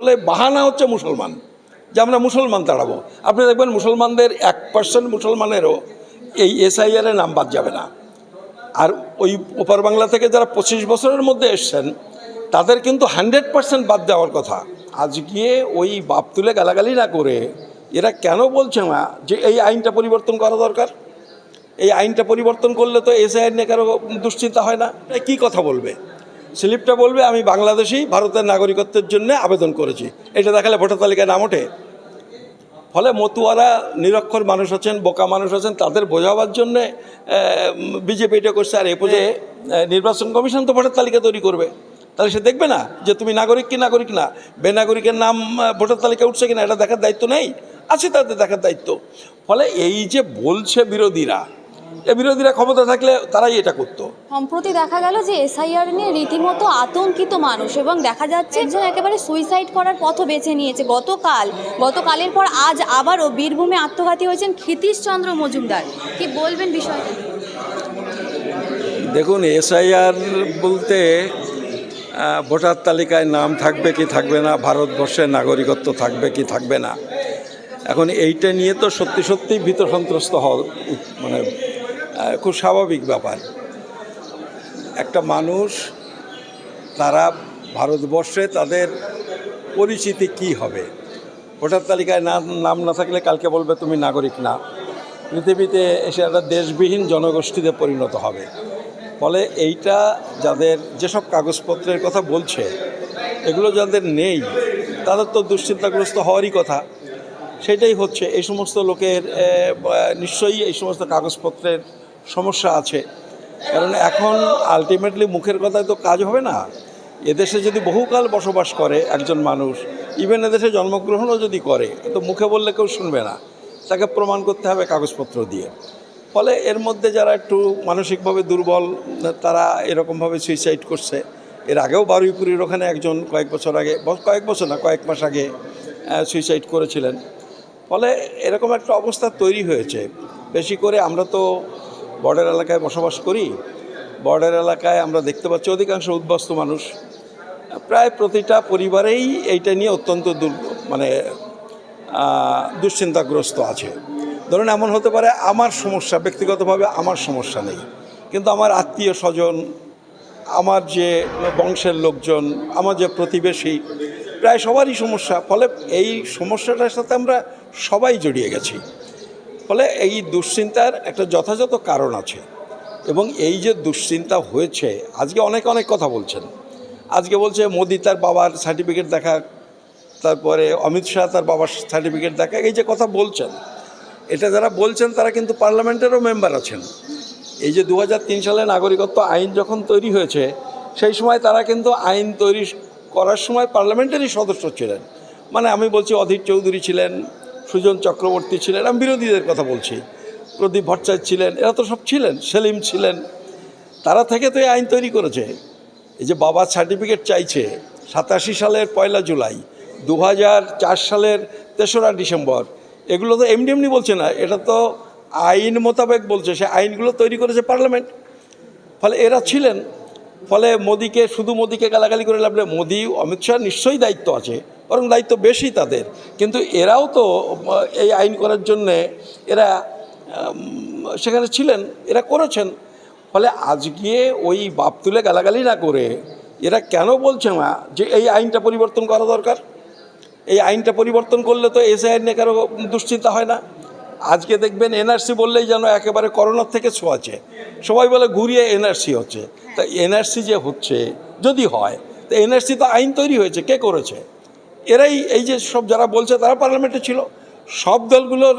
আসলে বাহানা হচ্ছে মুসলমান। যে আমরা মুসলমান তাড়াবো আপনি দেখবেন মুসলমানদের এক পার্সেন্ট মুসলমানেরও এই এসআইআর নাম বাদ যাবে না। আর ওই ওপার বাংলা থেকে যারা পঁচিশ বছরের মধ্যে এসছেন, তাদের কিন্তু হান্ড্রেড পার্সেন্ট বাদ দেওয়ার কথা। আজ গিয়ে ওই বাপ তুলে গালাগালি না করে এরা কেন বলছে না যে এই আইনটা পরিবর্তন করা দরকার? এই আইনটা পরিবর্তন করলে তো এসআইআর নিয়ে কারও দুশ্চিন্তা হয় না। কী কথা বলবে? স্লিপটা বলবে আমি বাংলাদেশি ভারতের নাগরিকত্বের জন্য আবেদন করেছি। এটা দেখালে ভোটার তালিকায় নাম ওঠে। ফলে মতুয়ারা নিরক্ষর মানুষ আছেন বোকা মানুষ আছেন তাদের বোঝাবার জন্যে বিজেপি এটা করছে। আর এ পর্যায়ে নির্বাচন কমিশন তো ভোটার তালিকা তৈরি করবে। তাহলে সে দেখবে না যে তুমি নাগরিক কি নাগরিক না? বেনাগরিকের নাম ভোটার তালিকা উঠছে কিনা এটা দেখার দায়িত্ব নেই। আছে তাদের দেখার দায়িত্ব। ফলে এই যে বলছে বিরোধীরা এ বিরোধীরা ক্ষমতা থাকলে তারাই এটা করতো। সম্প্রতি দেখা গেল যে এসআইআর নিয়ে রীতিমতো আতঙ্কিত মানুষ এবং দেখা যাচ্ছে একজন একেবারে সুইসাইড করার পথও বেছে নিয়েছে। গতকাল গতকালের পর আজ আবারও বীরভূমে আত্মঘাতী হয়েছেন ক্ষিতীশ চন্দ্র মজুমদার। কি বলবেন বিষয়টা? দেখুন এসআইআর বলতে ভোটার তালিকায় নাম থাকবে কি থাকবে না ভারতবর্ষের নাগরিকত্ব থাকবে কি থাকবে না। এখন এইটা নিয়ে তো সত্যি সত্যি ভীত সন্ত্রস্ত হওয়া মানে খুব স্বাভাবিক ব্যাপার। একটা মানুষ, তারা ভারতবর্ষে তাদের পরিচিতি কি হবে? ভোটার তালিকায় না, নাম না থাকলে কালকে বলবে তুমি নাগরিক না। পৃথিবীতে এসে একটা দেশবিহীন জনগোষ্ঠীতে পরিণত হবে। ফলে এইটা যাদের যেসব কাগজপত্রের কথা বলছে, এগুলো যাদের নেই, তাদের তো দুশ্চিন্তাগ্রস্ত হওয়ারই কথা। সেটাই হচ্ছে, এই সমস্ত লোকের নিশ্চয়ই এই সমস্ত কাগজপত্রের সমস্যা আছে। কারণ এখন আলটিমেটলি মুখের কথায় তো কাজ হবে না। এদেশে যদি বহুকাল বসবাস করে একজন মানুষ ইভেন এদেশে জন্মগ্রহণও যদি করে, তো মুখে বললে কেউ শুনবে না। তাকে প্রমাণ করতে হবে কাগজপত্র দিয়ে। ফলে এর মধ্যে যারা একটু মানসিকভাবে দুর্বল, তারা এরকমভাবে সুইসাইড করছে। এর আগেও বারুইপুরীর ওখানে একজন কয়েক বছর আগে কয়েক বছর না, কয়েক মাস আগে সুইসাইড করেছিলেন। ফলে এরকম একটা অবস্থা তৈরি হয়েছে। বেশি করে আমরা তো বর্ডার এলাকায় বসবাস করি। বর্ডার এলাকায় আমরা দেখতে পাচ্ছি অধিকাংশ উদ্বাস্ত মানুষ। প্রায় প্রতিটা পরিবারেই এইটা নিয়ে অত্যন্ত দুর মানে দুশ্চিন্তাগ্রস্ত আছে। ধরুন এমন হতে পারে আমার সমস্যা, ব্যক্তিগতভাবে আমার সমস্যা নেই। কিন্তু আমার আত্মীয় স্বজন, আমার যে বংশের লোকজন, আমার যে প্রতিবেশী, প্রায় সবারই সমস্যা। ফলে এই সমস্যাটার সাথে আমরা সবাই জড়িয়ে গেছি। ফলে এই দুশ্চিন্তার একটা যথাযথ কারণ আছে এবং এই যে দুশ্চিন্তা হয়েছে, আজকে অনেক অনেক কথা বলছেন। আজকে বলছে মোদি তার বাবার সার্টিফিকেট দেখা, তারপরে অমিত শাহ তার বাবার সার্টিফিকেট দেখা, এই যে কথা বলছেন, এটা যারা বলছেন তারা কিন্তু পার্লামেন্টেরও মেম্বার আছেন। এই যে দু হাজার তিন সালে নাগরিকত্ব আইন যখন তৈরি হয়েছে, সেই সময় তারা কিন্তু আইন তৈরি করার সময় পার্লামেন্টেরই সদস্য ছিলেন। মানে আমি বলছি অধীর চৌধুরী ছিলেন সুজন চক্রবর্তী ছিলেন, আমি বিরোধীদের কথা বলছি। প্রদীপ ভট্টাচার্য ছিলেন, এরা তো সব ছিলেন, সেলিম ছিলেন। তারা থেকে তো এই আইন তৈরি করেছে। এই যে বাবার সার্টিফিকেট চাইছে, সাতাশি সালের পয়লা জুলাই দু সালের তেসরা ডিসেম্বর, এগুলো তো এমনি এমনি বলছে না, এটা তো আইন মোতাবেক বলছে, সে আইনগুলো তৈরি করেছে পার্লামেন্ট। ফলে এরা ছিলেন, ফলে মোদিকে, শুধু মোদিকে গালাগালি করে লাভ নেই, মোদি, অমিত শাহ নিশ্চয়ই দায়িত্ব আছে। বরং দায়িত্ব বেশি তাদের। কিন্তু এরাও তো এই আইন করার জন্যে এরা সেখানে ছিলেন, এরা করেছেন। ফলে আজকে ওই বাপ তুলে গালাগালি না করে এরা কেন বলছে না যে এই আইনটা পরিবর্তন করা দরকার? এই আইনটা পরিবর্তন করলে তো এসআইআর নিয়ে কারও দুশ্চিন্তা হয় না। আজকে দেখবেন এনআরসি বললেই যেন একেবারে করোনার থেকে ছোঁয়াছে সবাই বলে ঘুরিয়ে এনআরসি হচ্ছে। তা এনআরসি যে হচ্ছে, যদি হয়, তো এনআরসি তো আইন তৈরি হয়েছে, কে করেছে? এরাই এই যে সব যারা বলছে তারা পার্লামেন্টে ছিল। সব দলগুলোর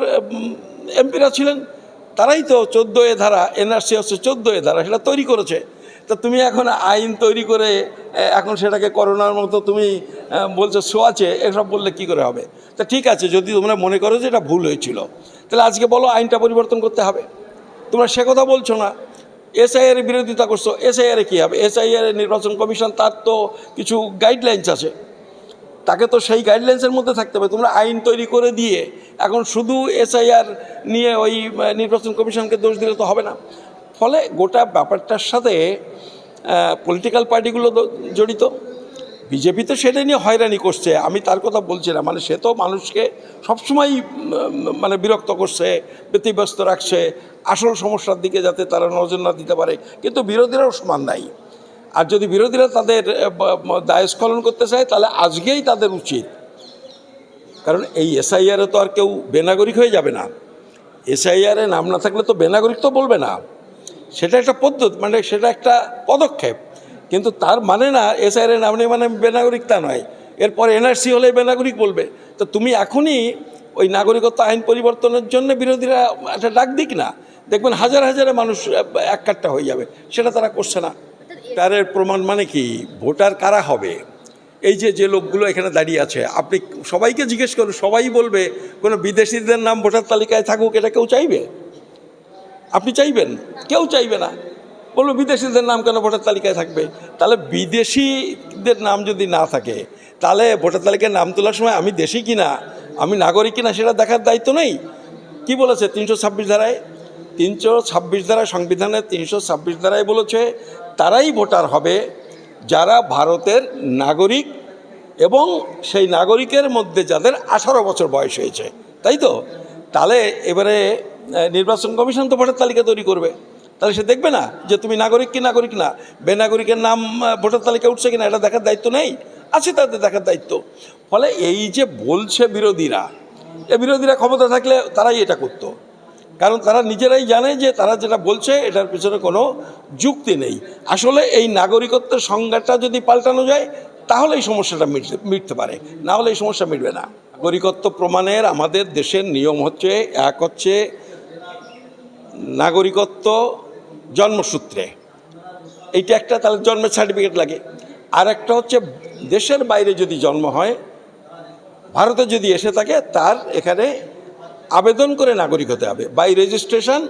এমপিরা ছিলেন। তারাই তো চোদ্দ এ ধারা, এনআরসি হচ্ছে চোদ্দ এ ধারা, সেটা তৈরি করেছে। তা তুমি এখন আইন তৈরি করে এখন সেটাকে করোনার মতো তুমি বলছো ছোঁয়াছে এসব বললে কি করে হবে? তা ঠিক আছে, যদি তোমরা মনে করো যে এটা ভুল হয়েছিল, তাহলে আজকে বলো আইনটা পরিবর্তন করতে হবে। তোমরা সে কথা বলছো না। এসআইআর বিরোধিতা করছ, এসআইআর কী হবে? এসআইআর নির্বাচন কমিশন, তার তো কিছু গাইডলাইন্স আছে। তাকে তো সেই গাইডলাইন্সের মধ্যে থাকতে হবে। তোমরা আইন তৈরি করে দিয়ে এখন শুধু এসআইআর নিয়ে ওই নির্বাচন কমিশনকে দোষ দিলে তো হবে না। ফলে গোটা ব্যাপারটার সাথে পলিটিক্যাল পার্টিগুলো জড়িত। বিজেপি তো সেটা নিয়ে হয়রানি করছে। আমি তার কথা বলছি না। মানে সে তো মানুষকে সবসময় মানে বিরক্ত করছে, ব্যতিব্যস্ত রাখছে, আসল সমস্যার দিকে যাতে তারা নজর না দিতে পারে। কিন্তু বিরোধীরাও সমান নাই। আর যদি বিরোধীরা তাদের দায়স্খলন করতে চায়, তাহলে আজকেই তাদের উচিত। কারণ এই এসআইআরে তো আর কেউ বেনাগরিক হয়ে যাবে না। এসআইআরে নাম না থাকলে তো বেনাগরিক তো বলবে না। সেটা একটা পদ্ধতি মানে সেটা একটা পদক্ষেপ। কিন্তু তার মানে না, এসআইআর নাম নেই মানে বেনাগরিক তা নয়। এরপর এনআরসি হলে বেনাগরিক বলবে। তো তুমি এখনই ওই নাগরিকত্ব আইন পরিবর্তনের জন্য বিরোধীরা একটা ডাক দিক না। দেখবেন হাজার হাজারে মানুষ এক কাট্টা হয়ে যাবে। সেটা তারা করছে না। তারের প্রমাণ মানে কি? ভোটার কারা হবে? এই যে যে লোকগুলো এখানে দাঁড়িয়ে আছে, আপনি সবাইকে জিজ্ঞেস করুন, সবাই বলবে, কোনো বিদেশিদের নাম ভোটার তালিকায় থাকুক, এটা কেউ চাইবে? আপনি চাইবেন? কেউ চাইবে না। বলব, বিদেশিদের নাম কেন ভোটার তালিকায় থাকবে? তাহলে বিদেশিদের নাম যদি না থাকে, তাহলে ভোটার তালিকায় নাম তোলার সময় আমি দেশি কিনা? আমি নাগরিক কিনা, সেটা দেখার দায়িত্ব নেই। কি বলেছে? তিনশো ছাব্বিশ ধারায়? তিনশো ছাব্বিশ ধারায় সংবিধানের তিনশো ছাব্বিশ ধারায় বলেছে তারাই ভোটার হবে যারা ভারতের নাগরিক এবং সেই নাগরিকের মধ্যে যাদের আঠারো বছর বয়স হয়েছে, তাই তো? তাহলে এবারে নির্বাচন কমিশন তো ভোটার তালিকা তৈরি করবে। তাহলে সে দেখবে না যে তুমি নাগরিক কি নাগরিক না? বেনাগরিকের নাম ভোটার তালিকা উঠছে কিনা, এটা দেখার দায়িত্ব নেই? আছে তাদের দেখার দায়িত্ব। ফলে এই যে বলছে বিরোধীরা, এ বিরোধীরা ক্ষমতা থাকলে তারাই এটা করতো। কারণ তারা নিজেরাই জানে যে তারা যেটা বলছে, এটার পিছনে কোনো যুক্তি নেই। আসলে এই নাগরিকত্বের সংজ্ঞাটা যদি পাল্টানো যায় তাহলে এই সমস্যাটা মিটতে মিটতে পারে। না হলে এই সমস্যা মিটবে না। নাগরিকত্ব প্রমাণের আমাদের দেশের নিয়ম হচ্ছে, এক হচ্ছে নাগরিকত্ব জন্মসূত্রে। এইটা একটা তাহলে জন্মের সার্টিফিকেট লাগে। আর একটা হচ্ছে, দেশের বাইরে যদি জন্ম হয়, ভারতে যদি এসে থাকে, তার এখানে আবেদন করে নাগরিক হতে হবে বাই রেজিস্ট্রেশন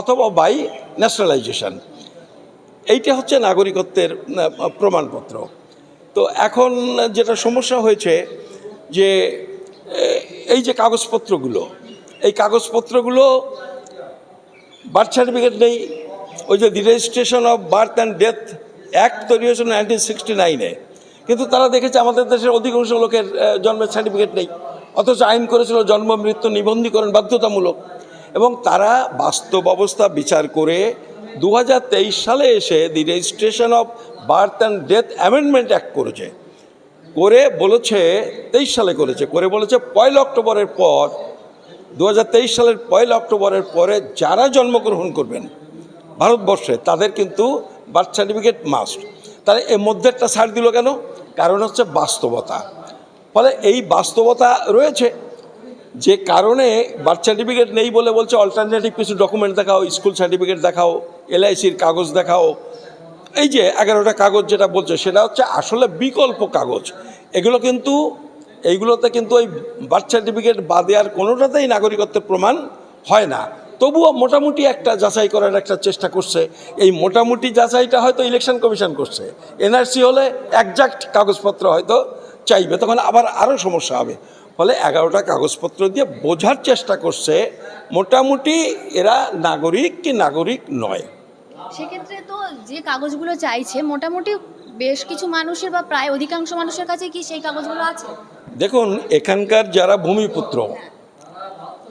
অথবা বাই ন্যাশনালাইজেশন এইটা হচ্ছে নাগরিকত্বের প্রমাণপত্র। তো এখন যেটা সমস্যা হয়েছে যে এই যে কাগজপত্রগুলো, এই কাগজপত্রগুলো বার্থ সার্টিফিকেট নেই, ওই যে registration of birth and death act তৈরি হয়েছিল নাইনটিন সিক্সটি নাইনে কিন্তু তারা দেখেছে আমাদের দেশের অধিকাংশ লোকের জন্মের সার্টিফিকেট নেই। অথচ আইন করেছিল জন্ম, মৃত্যু নিবন্ধীকরণ বাধ্যতামূলক। এবং তারা বাস্তব অবস্থা বিচার করে দু হাজার তেইশ সালে এসে the registration of birth and death amendment act করেছে। করে বলেছে, তেইশ সালে করেছে, করে বলেছে পয়লা অক্টোবরের পর দু হাজার তেইশ সালের পয়লা অক্টোবরের পরে যারা জন্মগ্রহণ করবেন ভারতবর্ষে, তাদের কিন্তু বার্থ সার্টিফিকেট মাস্ট। তাহলে এর মধ্যে একটা ছাড় দিল কেন? কারণ হচ্ছে বাস্তবতা। ফলে এই বাস্তবতা রয়েছে। যে কারণে বার্থ সার্টিফিকেট নেই বলে বলছে অল্টারনেটিভ কিছু ডকুমেন্ট দেখাও স্কুল সার্টিফিকেট দেখাও এলআইসির কাগজ দেখাও। এই যে এগারোটা কাগজ যেটা বলছে, সেটা হচ্ছে আসলে বিকল্প কাগজ। এগুলো কিন্তু, এইগুলোতে কিন্তু ওই বার্থ সার্টিফিকেট বাদে আর কোনোটাতেই নাগরিকত্বের প্রমাণ হয় না। তবুও মোটামুটি একটা যাচাই করার একটা চেষ্টা করছে। এই মোটামুটি যাচাইটা হয়তো ইলেকশন কমিশন করছে। এনআরসি হলে একজাক্ট কাগজপত্র হয়তো চাইবে তখন আবার আরও সমস্যা হবে। ফলে এগারোটা কাগজপত্র দিয়ে বোঝার চেষ্টা করছে মোটামুটি এরা নাগরিক কি নাগরিক নয়। সেক্ষেত্রে তো যে কাগজগুলো চাইছে মোটামুটি বেশ কিছু মানুষের বা প্রায় অধিকাংশ মানুষের কাছে কি সেই কাগজগুলো আছে? দেখুন এখানকার যারা ভূমিপুত্র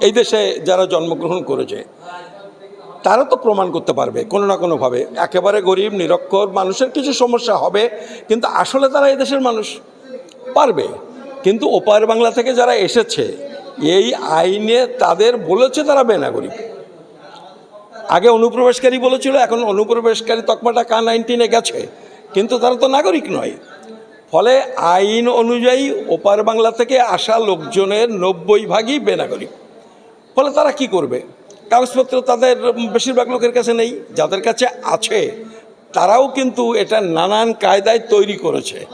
এই দেশে যারা জন্মগ্রহণ করেছে তারা তো প্রমাণ করতে পারবে কোনো না কোনোভাবে। একেবারে গরিব নিরক্ষর মানুষের কিছু সমস্যা হবে কিন্তু আসলে তারা এই দেশের মানুষ। পারবে। কিন্তু ওপার বাংলা থেকে যারা এসেছে, এই আইনে তাদের বলেছে তারা বেনাগরিক। আগে অনুপ্রবেশকারী বলেছিল, এখন অনুপ্রবেশকারী তকমাটা কা নাইনটিনে গেছে। কিন্তু তারা তো নাগরিক নয়। ফলে আইন অনুযায়ী ওপার বাংলা থেকে আসা লোকজনের নব্বই ভাগই বেনাগরিক। ফলে তারা কি করবে? কাগজপত্র তাদের বেশিরভাগ লোকের কাছে নেই, যাদের কাছে আছে, তারাও কিন্তু এটা নানান কায়দায় তৈরি করেছে।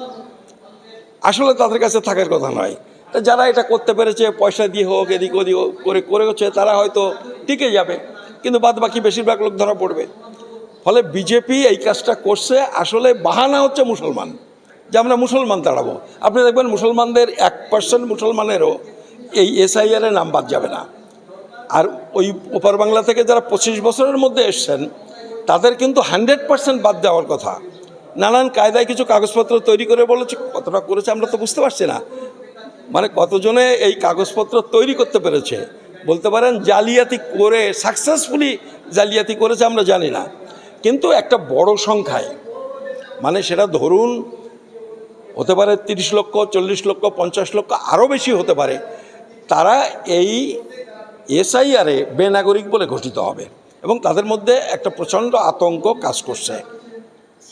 আসলে তাদের কাছে থাকার কথা নয়। তা যারা এটা করতে পেরেছে, পয়সা দিয়ে হোক, এদিক ওদিক হোক করে করেছে, তারা হয়তো টিকে যাবে। কিন্তু বাদ বাকি বেশিরভাগ লোক ধরা পড়বে। ফলে বিজেপি এই কাজটা করছে, আসলে বাহানা হচ্ছে মুসলমান। যে আমরা মুসলমান দাঁড়াবো। আপনি দেখবেন মুসলমানদের এক পার্সেন্ট মুসলমানেরও এই এসআইআরের নাম বাদ যাবে না। আর ওই ওপার বাংলা থেকে যারা পঁচিশ বছরের মধ্যে এসছেন, তাদের কিন্তু হান্ড্রেড পার্সেন্ট বাদ দেওয়ার কথা। নানান কায়দায় কিছু কাগজপত্র তৈরি করে বলেছে, কতটা করেছে আমরা তো বুঝতে পারছি না। মানে কতজনে এই কাগজপত্র তৈরি করতে পেরেছে? বলতে পারেন, জালিয়াতি করে সাকসেসফুলি জালিয়াতি করেছে আমরা জানি না। কিন্তু একটা বড় সংখ্যায় মানে সেটা ধরুন, হতে পারে তিরিশ লক্ষ, চল্লিশ লক্ষ, পঞ্চাশ লক্ষ আরও বেশি হতে পারে, তারা এই এসআইআরে বেনাগরিক বলে ঘোষিত হবে এবং তাদের মধ্যে একটা প্রচণ্ড আতঙ্ক কাজ করছে।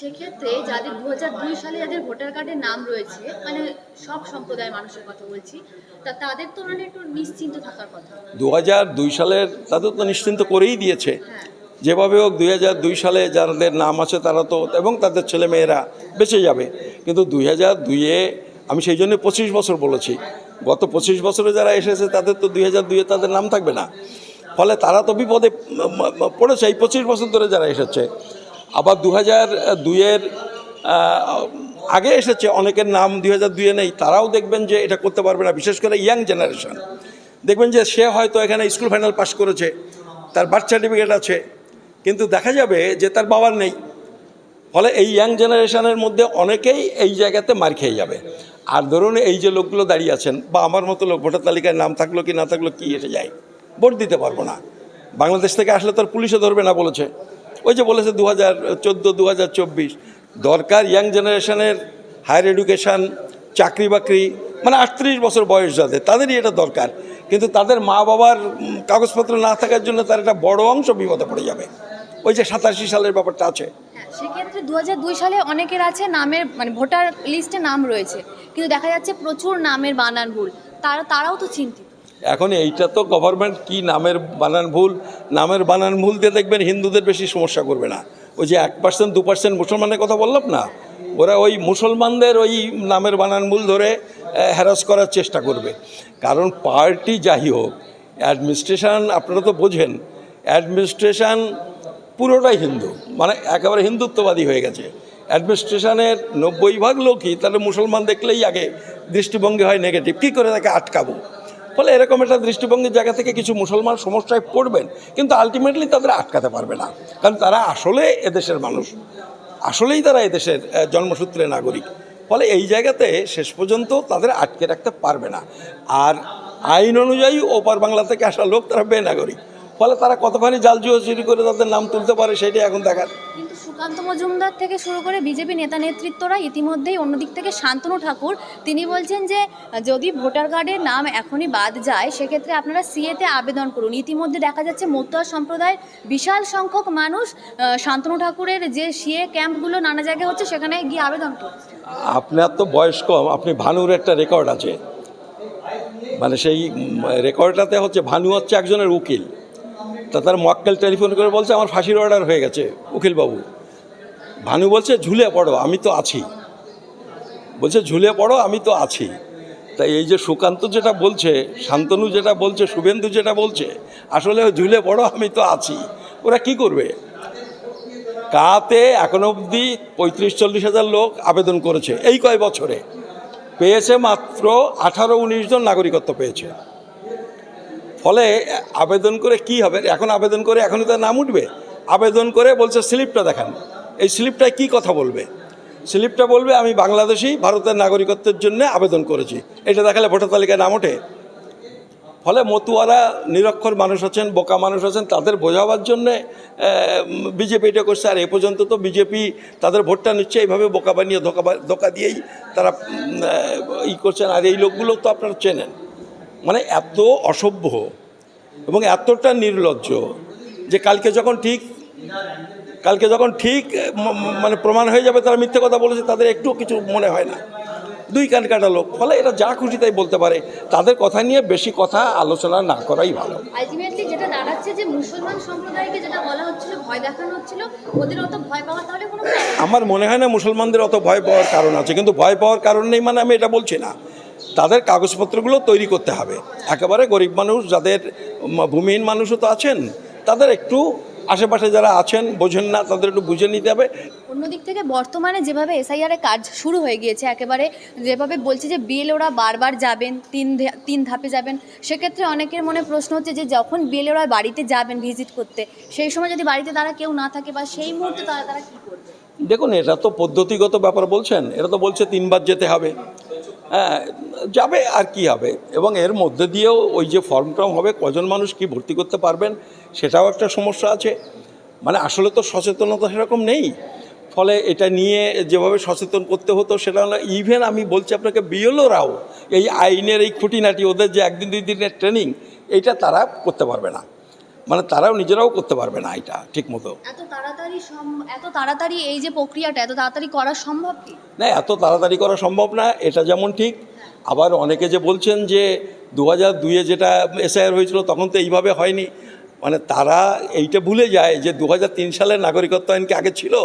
সেক্ষেত্রে যাদের দু দুই সালে যাদের ভোটার কার্ডের নাম রয়েছে মানে সব সম্প্রদায়ের মানুষের কথা বলছি তা তাদের তো মানে একটু নিশ্চিন্ত থাকার কথা। দু দুই সালের তাদের তো নিশ্চিন্ত করেই দিয়েছে। হ্যাঁ। যেভাবে হোক দুই হাজার দুই সালে যাদের নাম আছে তারা তো এবং তাদের ছেলে মেয়েরা বেঁচে যাবে। কিন্তু দুই হাজার দুইয়ে আমি সেই জন্য পঁচিশ বছর বলেছি। গত পঁচিশ বছরে যারা এসেছে তাদের তো দুই হাজার দুইয়ে তাদের নাম থাকবে না। ফলে তারা তো বিপদে পড়েছে। এই পঁচিশ বছর ধরে যারা এসেছে আবার দু হাজার দুইয়ের আগে এসেছে, অনেকের নাম দুই হাজার দুইয়ে নেই, তারাও দেখবেন যে এটা করতে পারবে না, বিশেষ করে ইয়াং জেনারেশন। দেখবেন যে সে হয়তো এখানে স্কুল ফাইনাল পাস করেছে, তার বার্থ সার্টিফিকেট আছে, কিন্তু দেখা যাবে যে তার বাবার নেই। ফলে এই ইয়াং জেনারেশনের মধ্যে অনেকেই এই জায়গাতে মার খেয়ে যাবে। আর ধরুন এই যে লোকগুলো দাঁড়িয়ে আছেন, বা আমার মতো লোক, ভোটার তালিকায় নাম থাকল কি না থাকল, কি এসে যায়? ভোট দিতে পারব না। বাংলাদেশ থেকে আসলে তার পুলিশও ধরবে না বলেছে। ওই যে বলেছে দু হাজার চোদ্দ দু হাজার চব্বিশ। দরকার ইয়াং জেনারেশনের হায়ার এডুকেশান চাকরি বাকরি মানে আটত্রিশ বছর বয়স যাদের তাদেরই এটা দরকার। কিন্তু তাদের মা বাবার কাগজপত্র না থাকার জন্য তার একটা বড় অংশ বিপদে পড়ে যাবে। ওই যে সাতাশি সালের ব্যাপারটা আছে। হ্যাঁ, সেক্ষেত্রে দু সালে অনেকের আছে নামের মানে ভোটার লিস্টে নাম রয়েছে। কিন্তু দেখা যাচ্ছে প্রচুর নামের বানান ভুল। তারা তারাও তো চিন্তিত। এখন এইটা তো গভর্নমেন্ট কি নামের বানান ভুল? নামের বানান ভুল দিয়ে দেখবেন হিন্দুদের বেশি সমস্যা করবে না। ওই যে এক পার্সেন্ট দু পার্সেন্ট মুসলমানের কথা বললাম না? ওরা ওই মুসলমানদের ওই নামের বানান ভুল ধরে হ্যারাস করার চেষ্টা করবে। কারণ পার্টি যাই হোক অ্যাডমিনিস্ট্রেশন আপনারা তো বোঝেন অ্যাডমিনিস্ট্রেশন পুরোটাই হিন্দু। মানে একেবারে হিন্দুত্ববাদী হয়ে গেছে। অ্যাডমিনিস্ট্রেশনের নব্বই ভাগ লোকই তাহলে মুসলমান দেখলেই আগে দৃষ্টিভঙ্গি হয় নেগেটিভ কী করে তাকে আটকাবো? ফলে এরকম একটা দৃষ্টিভঙ্গির জায়গা থেকে কিছু মুসলমান সমস্যায় পড়বেন, কিন্তু আলটিমেটলি তাদের আটকাতে পারবে না। কারণ তারা আসলে এদেশের মানুষ। আসলেই তারা এদেশের জন্মসূত্রে নাগরিক। ফলে এই জায়গাতে শেষ পর্যন্ত তাদের আটকে রাখতে পারবে না। আর আইন অনুযায়ী ওপার বাংলা থেকে আসা লোক তারা বেনাগরিক। ফলে তারা কতখানি জাল জুয়ো চুরি করে তাদের নাম তুলতে পারে সেটাই এখন দেখার। সুকান্ত মজুমদার থেকে শুরু করে বিজেপি নেতা নেতৃত্বরা ইতিমধ্যেই অন্যদিক থেকে শান্তনু ঠাকুর। তিনি বলছেন যে, যদি ভোটার কার্ডের নাম এখনই বাদ যায়, সেক্ষেত্রে আপনারা সিএতে আবেদন করুন। ইতিমধ্যে দেখা যাচ্ছে মতুয়া সম্প্রদায়ের বিশাল সংখ্যক মানুষ শান্তনু ঠাকুরের যে সিএ ক্যাম্পগুলো নানা জায়গায় হচ্ছে, সেখানে গিয়ে আবেদন করছে আপনার তো বয়স কম, আপনি ভানুর একটা রেকর্ড আছে। মানে সেই রেকর্ডটাতে হচ্ছে ভানু হচ্ছে একজনের উকিল। তা তার মক্কেল টেলিফোন করে বলছে, আমার ফাঁসির অর্ডার হয়ে গেছে। উকিলবাবু। ভানু বলছে ঝুলে পড়ো, আমি তো আছি। বলছে ঝুলে পড়ো, আমি তো আছি। তাই এই যে সুকান্ত যেটা বলছে, শান্তনু যেটা বলছে, শুভেন্দু যেটা বলছে, আসলে ঝুলে পড়ো, আমি তো আছি। ওরা কি করবে? কাতে এখনও অবধি পঁয়ত্রিশ, চল্লিশ হাজার লোক আবেদন করেছে, এই কয় বছরে। পেয়েছে মাত্র আঠারো, উনিশ জন নাগরিকত্ব পেয়েছে। ফলে আবেদন করে কি হবে? এখন আবেদন করে এখনই তার নাম উঠবে? আবেদন করে বলছে, স্লিপটা দেখান। এই স্লিপটায় কি কথা বলবে? স্লিপটা বলবে, আমি বাংলাদেশি, ভারতের নাগরিকত্বের জন্য আবেদন করেছি। এটা দেখালে ভোটার তালিকায় নাম ওঠে। ফলে মতুয়ারা, নিরক্ষর মানুষ আছেন, বোকা মানুষ আছেন, তাদের বোঝাবার জন্যে বিজেপি এটা করছে। আর এ পর্যন্ত তো বিজেপি তাদের ভোটটা নিচ্ছে, এইভাবে বোকা বানিয়ে ধোকা ধোকা দিয়েই তারা ই করছেন। আর এই লোকগুলো তো আপনারা চেনেন। মানে এত অসভ্য এবং এতটা নির্লজ্জ যে কালকে যখন ঠিক কালকে যখন ঠিক মানে প্রমাণ হয়ে যাবে তারা মিথ্যে কথা বলেছে তাদের একটু কিছু মনে হয় না। দুই কান কাটা লোক ফলে এরা যা খুশি তাই বলতে পারে। তাদের কথা নিয়ে বেশি কথা আলোচনা না করাই ভালো। আলটিমেটলি যেটা দাঁড়াচ্ছে যে মুসলমান সম্প্রদায়কে যেটা বলা হচ্ছিল ভয় দেখানো হচ্ছিল ওদের অত ভয় পাওয়া তাহলে কোনো আমার মনে হয় না মুসলমানদের অত ভয় পাওয়ার কারণ আছে কিন্তু ভয় পাওয়ার কারণ নেই মানে আমি এটা বলছি না। তাদের কাগজপত্রগুলো তৈরি করতে হবে। একেবারে গরিব মানুষ যাদের ভূমিহীন মানুষও তো আছেন তাদের একটু আশেপাশে যারা আছেন বোঝেন না তাদের একটু বুঝে নিতে হবে। অন্যদিক থেকে বর্তমানে যেভাবে এসআইআর এর কাজ শুরু হয়ে গিয়েছে একেবারে যেভাবে বলছে যে বিএলওরা বারবার যাবেন তিন তিন ধাপে যাবেন সেক্ষেত্রে অনেকের মনে প্রশ্ন হচ্ছে যে যখন বিএলওরা বাড়িতে যাবেন ভিজিট করতে সেই সময় যদি বাড়িতে তারা কেউ না থাকে বা সেই মুহূর্তে তারা তারা কী করবে? দেখুন এটা তো পদ্ধতিগত ব্যাপার বলছেন এটা তো বলছে তিনবার যেতে হবে। যাবে আর কি হবে? এবং এর মধ্যে দিয়েও ওই যে ফর্ম টর্ম হবে, কজন মানুষ কি ভর্তি করতে পারবেন সেটাও একটা সমস্যা আছে। মানে আসলে তো সচেতনতা সেরকম নেই। ফলে এটা নিয়ে যেভাবে সচেতন করতে হতো, সেটা হলো ইভেন আমি বলছি আপনাকে, বিএলওরাও এই আইনের এই খুঁটিনাটি, ওদের যে একদিন দুই দিনের ট্রেনিং এটা তারা করতে পারবে না। মানে তারাও নিজেরাও করতে পারবে না এটা ঠিক মতো। এত তাড়াতাড়ি এত তাড়াতাড়ি এই যে প্রক্রিয়াটা এত তাড়াতাড়ি করা সম্ভব কি? না এত তাড়াতাড়ি করা সম্ভব না এটা যেমন ঠিক। আবার অনেকে যে বলছেন যে দু হাজার দুইয়ে যেটা এসআইআর হয়েছিল তখন তো এইভাবে হয়নি। মানে তারা এইটা ভুলে যায় যে দু হাজার তিন সালের নাগরিকত্ব আইন কি আগে ছিল?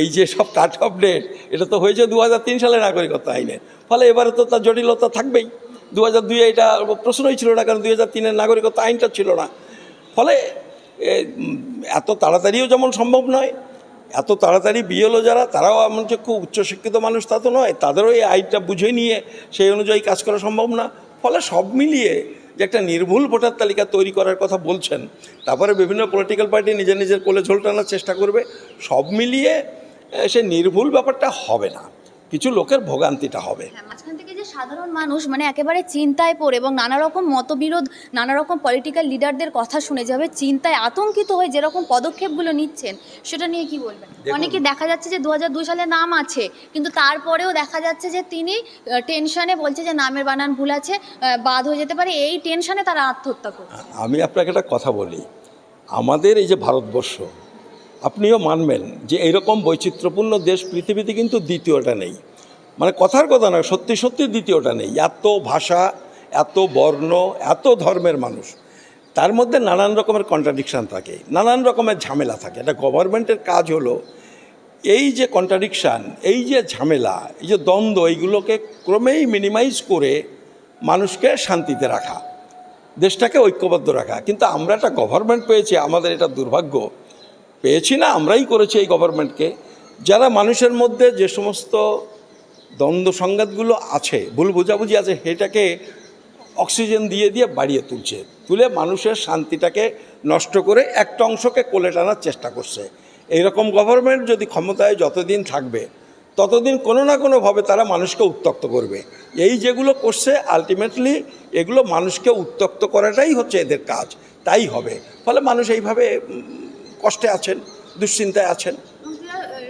এই যে সব কাট অফ ডেট এটা তো হয়েছে দু হাজার তিন সালের নাগরিকত্ব আইনে ফলে এবারে তো তার জটিলতা থাকবেই। দু হাজার দুইয়ে এটা প্রশ্নই ছিল না কারণ দু হাজার তিনের নাগরিকত্ব আইনটা ছিল না। ফলে এত তাড়াতাড়িও যেমন সম্ভব নয়, এত তাড়াতাড়ি হলো যারা, তারাও এমন যে খুব উচ্চশিক্ষিত মানুষ তা তো নয়, তাদেরও এই আইনটা বুঝে নিয়ে সেই অনুযায়ী কাজ করা সম্ভব না। ফলে সব মিলিয়ে যে একটা নির্ভুল ভোটার তালিকা তৈরি করার কথা বলছেন, তারপরে বিভিন্ন পলিটিক্যাল পার্টি নিজের নিজের কোলে ঝোল টানার চেষ্টা করবে, সব মিলিয়ে সে নির্ভুল ব্যাপারটা হবে না। কিছু লোকের ভোগান্তিটা হবে। সাধারণ মানুষ মানে একেবারে চিন্তায় পড়ে এবং নানা রকম মতবিরোধ নানা রকম পলিটিক্যাল লিডারদের কথা শুনে যাবে চিন্তায় আতঙ্কিত হয়ে যেরকম পদক্ষেপগুলো নিচ্ছেন সেটা নিয়ে কি বলবেন? অনেকে দেখা যাচ্ছে যে দু সালে নাম আছে কিন্তু তারপরেও দেখা যাচ্ছে যে তিনি টেনশনে বলছে যে নামের বানান ভুল আছে বাদ হয়ে যেতে পারে এই টেনশনে তারা আত্মহত্যা করছে। আমি আপনাকে একটা কথা বলি আমাদের এই যে ভারতবর্ষ আপনিও মানবেন যে এইরকম বৈচিত্র্যপূর্ণ দেশ পৃথিবীতে কিন্তু দ্বিতীয়টা নেই। মানে কথার কথা নয়, সত্যি সত্যি দ্বিতীয়টা নেই। এত ভাষা, এত বর্ণ, এত ধর্মের মানুষ, তার মধ্যে নানান রকমের কন্ট্রাডিকশান থাকে, নানান রকমের ঝামেলা থাকে। এটা গভর্নমেন্টের কাজ হলো, এই যে কন্ট্রাডিকশান এই যে ঝামেলা, এই যে দ্বন্দ্ব, এইগুলোকে ক্রমেই মিনিমাইজ করে মানুষকে শান্তিতে রাখা, দেশটাকে ঐক্যবদ্ধ রাখা। কিন্তু আমরা একটা গভর্নমেন্ট পেয়েছি, আমাদের এটা দুর্ভাগ্য। পেয়েছি না, আমরাই করেছি এই গভর্নমেন্টকে যারা মানুষের মধ্যে যে সমস্ত দ্বন্দ্ব সংঘাতগুলো আছে, ভুল বোঝাবুঝি আছে, সেটাকে অক্সিজেন দিয়ে দিয়ে বাড়িয়ে তুলছে, তুলে মানুষের শান্তিটাকে নষ্ট করে একটা অংশকে কোলে টানার চেষ্টা করছে। এইরকম গভর্নমেন্ট যদি ক্ষমতায় যতদিন থাকবে, ততদিন কোনো না কোনোভাবে তারা মানুষকে উত্তক্ত করবে। এই যেগুলো করছে আলটিমেটলি এগুলো মানুষকে উত্তক্ত করাটাই হচ্ছে এদের কাজ, তাই হবে। ফলে মানুষ এইভাবে কষ্টে আছেন, দুশ্চিন্তায় আছেন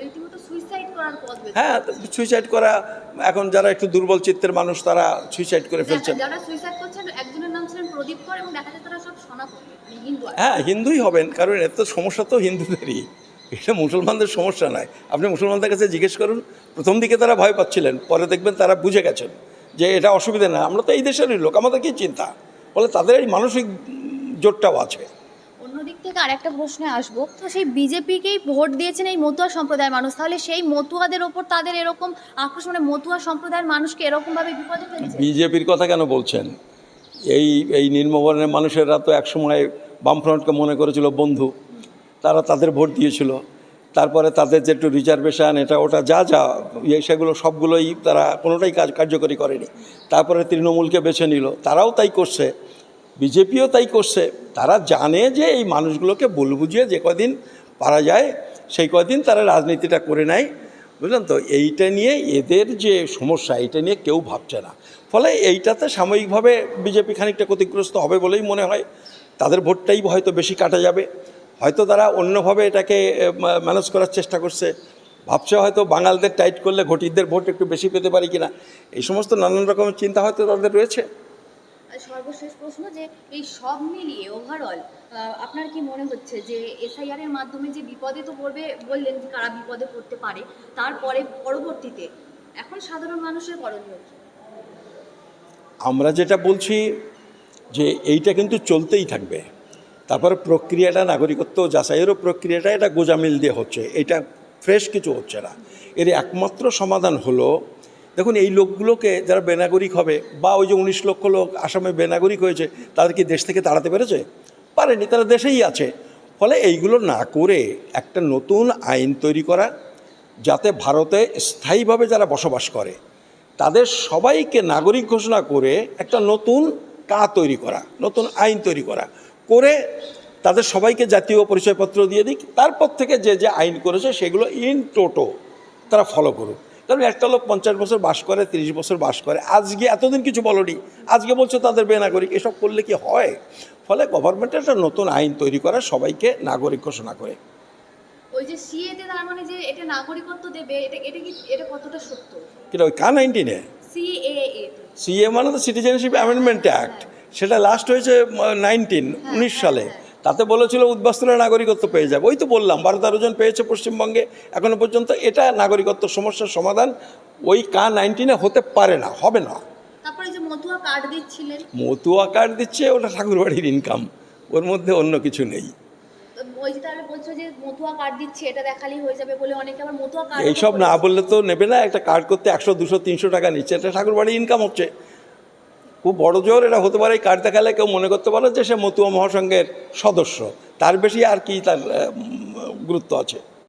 রীতিমতো সুইসাইড করার পথ হ্যাঁ সুইসাইড করা এখন যারা একটু দুর্বল চিত্তের মানুষ তারা সুইসাইড করে ফেলছেন মানে। হ্যাঁ হিন্দুই হবেন কারণ এর তো সমস্যা তো হিন্দুদেরই। এটা মুসলমানদের সমস্যা নয়। আপনি মুসলমানদের কাছে জিজ্ঞেস করুন প্রথম দিকে তারা ভয় পাচ্ছিলেন পরে দেখবেন তারা বুঝে গেছেন যে এটা অসুবিধা না। আমরা তো এই দেশেরই লোক আমাদের কি চিন্তা? বলে তাদের এই মানসিক জোরটাও আছে। থেকে আরেকটা প্রশ্নে আসব। তো সেই বিজেপিকেই ভোট দিয়েছেন এই মতুয়া সম্প্রদায়ের মানুষ। তাহলে সেই মতুয়াদের ওপর তাদের এরকম আক্রোশ মানে মতুয়া সম্প্রদায়ের মানুষকে এরকমভাবে বিপদে বিজেপির কথা কেন বলছেন? এই এই নিম্নবর্ণের মানুষেরা তো একসময় বামফ্রন্টকে মনে করেছিল বন্ধু। তারা তাদের ভোট দিয়েছিল। তারপরে তাদের যে একটু রিজার্ভেশন, এটা ওটা যা যা ইয়ে সেগুলো সবগুলোই তারা কোনোটাই কাজ, কার্যকরী করেনি। তারপরে তৃণমূলকে বেছে নিল। তারাও তাই করছে। বিজেপিও তাই করছে। তারা জানে যে এই মানুষগুলোকে ভুল বুঝিয়ে যে কদিন পারা যায়, সেই কদিন তারা রাজনীতিটা করে নেয়। বুঝলেন তো? এইটা নিয়ে এদের যে সমস্যা, এইটা নিয়ে কেউ ভাবছে না। ফলে এইটাতে সাময়িকভাবে বিজেপি খানিকটা ক্ষতিগ্রস্ত হবে বলেই মনে হয়। তাদের ভোটটাই হয়তো বেশি কাটা যাবে। হয়তো তারা অন্যভাবে এটাকে ম্যানেজ করার চেষ্টা করছে। ভাবছে হয়তো বাঙালদের টাইট করলে ঘটিদের ভোট একটু বেশি পেতে পারি কিনা। এই সমস্ত নানান রকমের চিন্তা হয়তো তাদের রয়েছে। সর্বশেষ প্রশ্ন যে এই সব মিলিয়ে ওভারঅল আপনার কি মনে হচ্ছে যে এসআইআর এর মাধ্যমে যে বিপদে তো পড়বে বললেন যে কারা বিপদে পড়তে পারে, তারপরে পরবর্তীতে এখন সাধারণ মানুষের করণীয় কি? আমরা যেটা বলছি যে এইটা কিন্তু চলতেই থাকবে। তারপর প্রক্রিয়াটা, নাগরিকত্ব যাচাইয়েরও প্রক্রিয়াটা, এটা গোজামিল দিয়ে হচ্ছে। এটা ফ্রেশ কিছু হচ্ছে না। এর একমাত্র সমাধান হলো দেখুন, এই লোকগুলোকে যারা বেনাগরিক হবে বা ওই যে উনিশ লক্ষ লোক আসামে বেনাগরিক হয়েছে তাদের কি দেশ থেকে তাড়াতে পেরেছে? পারেনি, তারা দেশেই আছে। ফলে এইগুলো না করে একটা নতুন আইন তৈরি করা, যাতে ভারতে স্থায়ীভাবে যারা বসবাস করে, তাদের সবাইকে নাগরিক ঘোষণা করে একটা নতুন কা তৈরি করা, নতুন আইন তৈরি করা, করে তাদের সবাইকে জাতীয় পরিচয়পত্র দিয়ে দিক। তারপর থেকে যে যে আইন করেছে, সেগুলো ইন টোটো তারা ফলো করুক। কারণ একটা লোক পঞ্চাশ বছর বাস করে তিরিশ বছর বাস করে আজকে এতদিন কিছু বলনি আজকে বলছো তাদের বেনাগরিক এসব করলে কি হয়? ফলে গভর্নমেন্টের একটা নতুন আইন তৈরি করে সবাইকে নাগরিক ঘোষণা করে। ওই যে সিএতে তার মানে যে এটা নাগরিকত্ব দেবে এটা এটা কি এটা কতটা সত্য? কিনা ওই সিএএ সিএ মানে তো সিটিজেনশিপ অ্যামেন্ডমেন্ট অ্যাক্ট সেটা লাস্ট হয়েছে নাইনটিন উনিশ সালে। তাতে বলেছিল উদ্বাস্তুরা নাগরিকত্ব পেয়ে যাবে। ওই তো বললাম বারো তেরো জন পেয়েছে পশ্চিমবঙ্গে এখনও পর্যন্ত এটা নাগরিকত্ব সমস্যার সমাধান ওই কা নাইনটিনে হতে পারে না হবে না। মতুয়া কার্ড দিচ্ছিলেন। মতুয়া কার্ড দিচ্ছে ওটা ঠাকুরবাড়ির ইনকাম ওর মধ্যে অন্য কিছু নেই। এইসব না বললে তো নেবে না একটা কার্ড করতে একশো দুশো তিনশো টাকা নিচ্ছে এটা ঠাকুরবাড়ির ইনকাম হচ্ছে। খুব বড় জোর, এটা হতে পারে কার্ড দেখালে কেউ মনে করতে পারে যে সে মতুয়া মহাসংঘের সদস্য। তার বেশি আর কি তার গুরুত্ব আছে।